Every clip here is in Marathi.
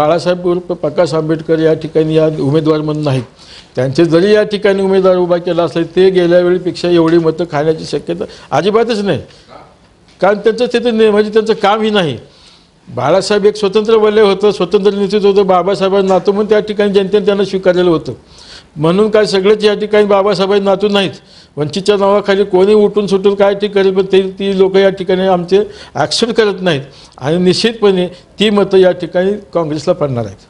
बाळासाहेब उर्फ प्रकाश आंबेडकर या ठिकाणी या उमेदवार म्हणून नाहीत. त्यांचे जरी या ठिकाणी उमेदवार उभा केला असले ते गेल्या वेळीपेक्षा एवढी मतं खाण्याची शक्यता अजिबातच नाही. कारण त्यांचं तिथे ने- म्हणजे त्यांचं कामही नाही. बाळासाहेब एक स्वतंत्र वलय होतं स्वतंत्र नेतृत्व होतं. बाबासाहेबांना नातो म्हणून त्या ठिकाणी जनतेने त्यांना स्वीकारलेलं होतं. म्हणून काय सगळेच या ठिकाणी बाबासाहेबांचे नातू नाहीत. वंचितच्या नावाखाली कोणी उठून सुटून काय ठीक करेल पण ते ती लोक या ठिकाणी आमचे ॲक्सेप्ट करत नाहीत. आणि निश्चितपणे ती मतं या ठिकाणी काँग्रेसला पडणार आहेत.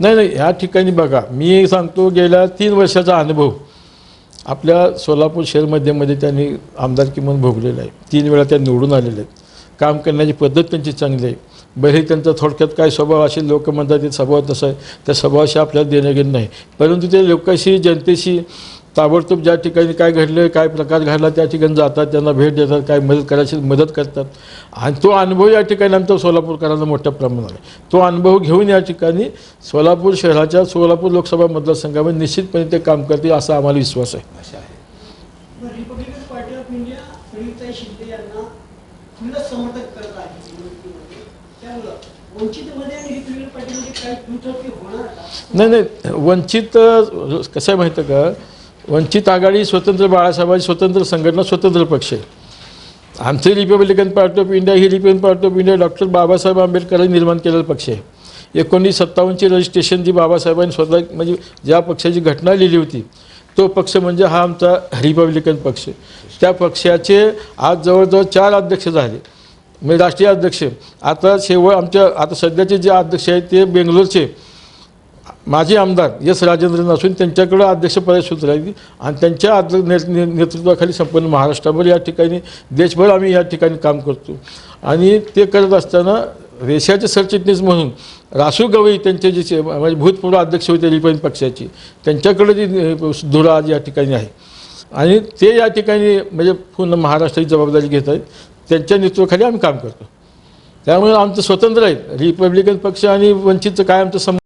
नाही नाही या ठिकाणी बघा मी सांगतो गेल्या तीन वर्षाचा अनुभव. आपल्या सोलापूर शहर मध्यमध्ये त्यांनी आमदारकी म्हणून भोगलेला आहे. तीन वेळा त्या निवडून आलेले आहेत. काम करण्याची पद्धत त्यांची चांगली आहे. बरे त्यांचा थोडक्यात काय स्वभाव असेल लोक म्हणतात ते स्वभाव तसा आहे त्या स्वभावाशी आपल्याला देणं घेणं नाही. परंतु ते लोकांशी जनतेशी ताबडतोब ज्या ठिकाणी काय घडलं काय प्रकार घडला त्या ठिकाणी जातात त्यांना भेट देतात काय मदत करायची मदत करतात. आणि तो अनुभव या ठिकाणी आमचा सोलापूरकरांना मोठ्या प्रमाणात आहे. तो अनुभव घेऊन या ठिकाणी सोलापूर शहराच्या सोलापूर लोकसभा मतदारसंघामध्ये निश्चितपणे ते काम करतील असा आम्हाला विश्वास आहे. अशा समर्थक करत आहे निवडणुकीमध्ये त्यामुळं नाही नाही. वंचित कसं आहे माहितं का? वंचित आघाडी स्वतंत्र बाळासाहेबांची स्वतंत्र संघटना स्वतंत्र पक्ष. आहे आमचे Republican party of India he Republican Party of India doctor Babasaheb आंबेडकरांनी निर्माण केलेला पक्ष आहे. एकोणीस सत्तावन्नची रजिस्ट्रेशन जी बाबासाहेबांनी स्वतः म्हणजे ज्या पक्षाची घटना लिहिली होती तो पक्ष म्हणजे हा आमचा रिपब्लिकन पक्ष. त्या पक्षाचे आज जवळजवळ चार अध्यक्ष झाले. म्हणजे राष्ट्रीय अध्यक्ष. आता शेवट आमच्या आता सध्याचे जे अध्यक्ष आहेत ते बेंगलोरचे. माजी आमदार एस राजेंद्रन असून त्यांच्याकडं अध्यक्षपदाची सूत्र आहे आणि त्यांच्या अध्य ने- ने- नेतृत्वाखाली संपूर्ण महाराष्ट्राभर या ठिकाणी देशभर आम्ही या ठिकाणी काम करतो. आणि ते करत असताना रेशाचे सरचिटणीस म्हणून रासू गवई त्यांचे जे म्हणजे भूतपूर्व अध्यक्ष होते रिपब्लिकन पक्षाची त्यांच्याकडे जी धुरा आज या ठिकाणी आहे. आणि ते या ठिकाणी म्हणजे पूर्ण महाराष्ट्राची जबाबदारी घेत आहेत. त्यांच्या नेतृत्वाखाली आम्ही काम करतो. त्यामुळे आमचं स्वतंत्र आहे. रिपब्लिकन पक्ष आणि वंचितचं काय आमचं सं